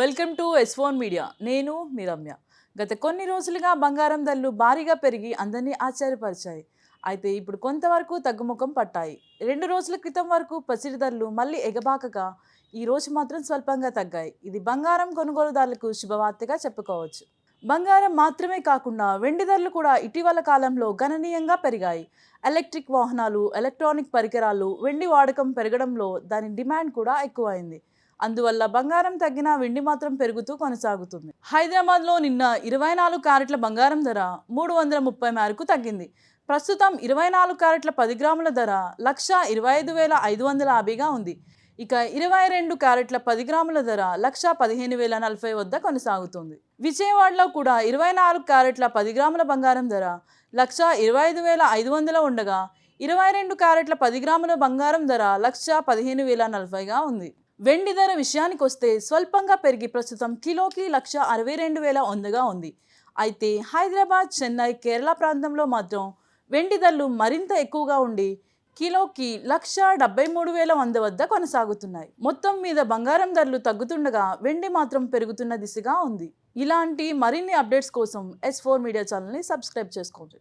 Welcome to S phone media నేను మీ రమ్య. గత కొన్ని రోజులుగా బంగారం ధరలు భారీగా పెరిగి అందరినీ ఆశ్చర్యపరిచాయి. అయితే ఇప్పుడు కొంతవరకు తగ్గుముఖం పట్టాయి. రెండు రోజుల క్రితం వరకు పసిడి ధరలు మళ్ళీ ఎగబాకగా ఈ రోజు మాత్రం స్వల్పంగా తగ్గాయి. ఇది బంగారం కొనుగోలుదారులకు శుభవార్తగా చెప్పుకోవచ్చు. బంగారం మాత్రమే కాకుండా వెండి ధరలు కూడా ఇటీవల కాలంలో గణనీయంగా పెరిగాయి. ఎలక్ట్రిక్ వాహనాలు ఎలక్ట్రానిక్ పరికరాలు వెండి వాడకం పెరగడంలో దాని డిమాండ్ కూడా ఎక్కువైంది. అందువల్ల బంగారం తగ్గినా వెండి మాత్రం పెరుగుతూ కొనసాగుతుంది. హైదరాబాద్లో నిన్న ఇరవై నాలుగు క్యారెట్ల బంగారం ధర మూడు వందల ముప్పై మేరకు తగ్గింది. ప్రస్తుతం ఇరవై నాలుగు క్యారెట్ల పది గ్రాముల ధర లక్ష ఇరవై ఐదు వేల ఐదు వందల యాభైగా ఉంది. ఇక ఇరవై రెండు క్యారెట్ల పది గ్రాముల ధర లక్ష పదిహేను వేల నలభై వద్ద కొనసాగుతుంది. విజయవాడలో కూడా ఇరవై నాలుగు క్యారెట్ల పది గ్రాముల బంగారం ధర లక్ష ఇరవై ఐదు వేల ఐదు వందల ఉండగా ఇరవై రెండు క్యారెట్ల పది గ్రాముల బంగారం ధర లక్ష పదిహేను వేల నలభైగా ఉంది. వెండి ధర విషయానికి వస్తే స్వల్పంగా పెరిగి ప్రస్తుతం కిలోకి లక్ష అరవై రెండు వేల వందగా ఉంది. అయితే హైదరాబాద్ చెన్నై కేరళ ప్రాంతంలో మాత్రం వెండి ధరలు మరింత ఎక్కువగా ఉండి కిలోకి లక్ష డెబ్బై మూడు వేల వంద వద్ద కొనసాగుతున్నాయి. మొత్తం మీద బంగారం ధరలు తగ్గుతుండగా వెండి మాత్రం పెరుగుతున్న దిశగా ఉంది. ఇలాంటి మరిన్ని అప్డేట్స్ కోసం ఎస్ ఫోర్ మీడియా ఛానల్ని సబ్స్క్రైబ్ చేసుకోండి.